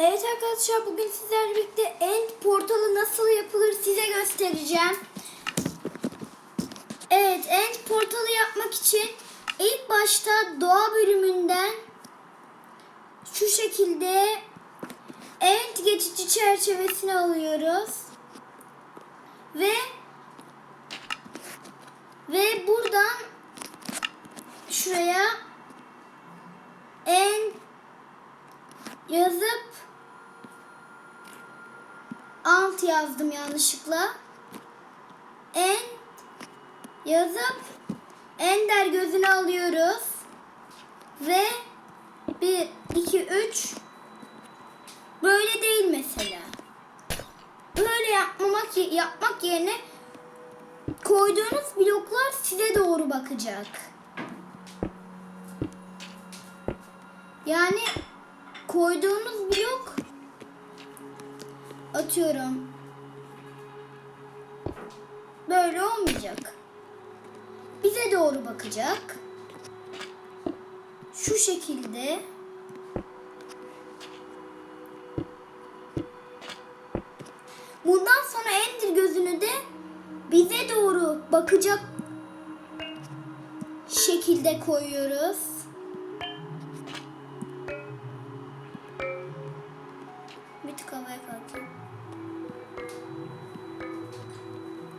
Evet arkadaşlar bugün sizlerle birlikte End portalı nasıl yapılır size göstereceğim. Evet End portalı yapmak için ilk başta doğa bölümünden şu şekilde End geçici çerçevesini alıyoruz. Ve ve buradan şuraya End yazıp alt yazdım yanlışlıkla. En yazıp ender gözünü alıyoruz. Ve 1 2 3 böyle değil mesela. Böyle yapmamak yapmak yerine koyduğunuz bloklar size doğru bakacak. Yani koyduğunuz blok atıyorum. Böyle olmayacak. Bize doğru bakacak. Şu şekilde. Bundan sonra Ender gözünü de bize doğru bakacak şekilde koyuyoruz.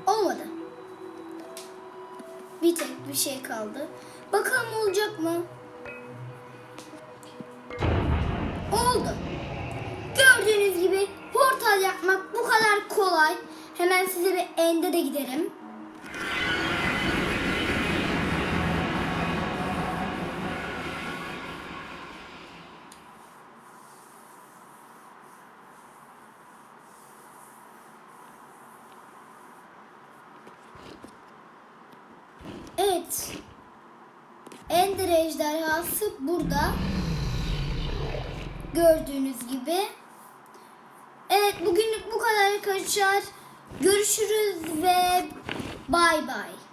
Olmadı. Bir tek bir şey kaldı. Bakalım olacak mı? Oldu. Gördüğünüz gibi portal yapmak bu kadar kolay. Hemen size bir ende de giderim. Evet. Ender ejderhası burada. Gördüğünüz gibi. Evet bugünlük bu kadar arkadaşlar. Görüşürüz ve bay bay.